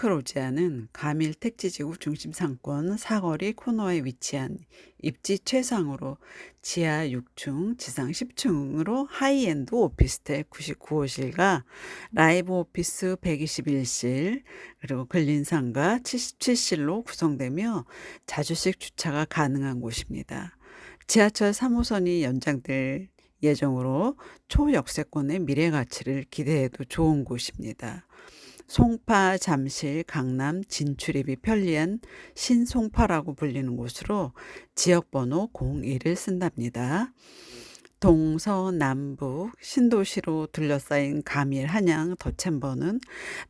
파크로지아는 가밀 택지지구 중심 상권 사거리 코너에 위치한 입지 최상으로 지하 6층, 지상 10층으로 하이엔드 오피스텔 99호실과 라이브 오피스 121실, 그리고 근린상가 77실로 구성되며 자주식 주차가 가능한 곳입니다. 지하철 3호선이 연장될 예정으로 초역세권의 미래 가치를 기대해도 좋은 곳입니다. 송파, 잠실, 강남 진출입이 편리한 신송파라고 불리는 곳으로 지역번호 01을 쓴답니다. 동서남북 신도시로 둘러싸인 가밀, 한양, 더챔버는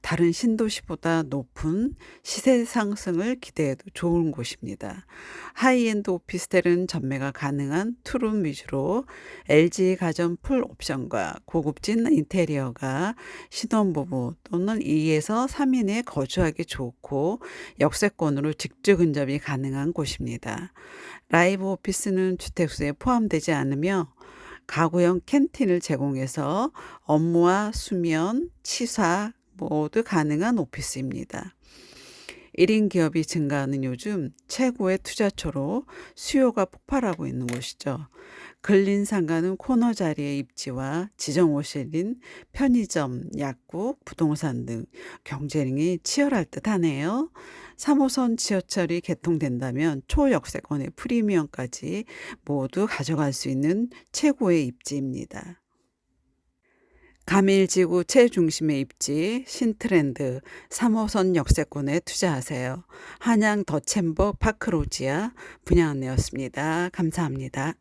다른 신도시보다 높은 시세 상승을 기대해도 좋은 곳입니다. 하이엔드 오피스텔은 전매가 가능한 투룸 위주로 LG 가전 풀 옵션과 고급진 인테리어가 신혼부부 또는 2에서 3인에 거주하기 좋고 역세권으로 직주 근접이 가능한 곳입니다. 라이브 오피스는 주택수에 포함되지 않으며 가구형 캔틴을 제공해서 업무와 수면, 치사 모두 가능한 오피스입니다. 1인 기업이 증가하는 요즘 최고의 투자처로 수요가 폭발하고 있는 곳이죠. 근린 상가는 코너 자리의 입지와 지정호실인 편의점, 약국, 부동산 등 경쟁이 치열할 듯 하네요. 3호선 지하철이 개통된다면 초역세권의 프리미엄까지 모두 가져갈 수 있는 최고의 입지입니다. 가밀지구 최중심의 입지 신트렌드 3호선 역세권에 투자하세요. 한양 더 챔버 파크로지아 분양 안내였습니다. 감사합니다.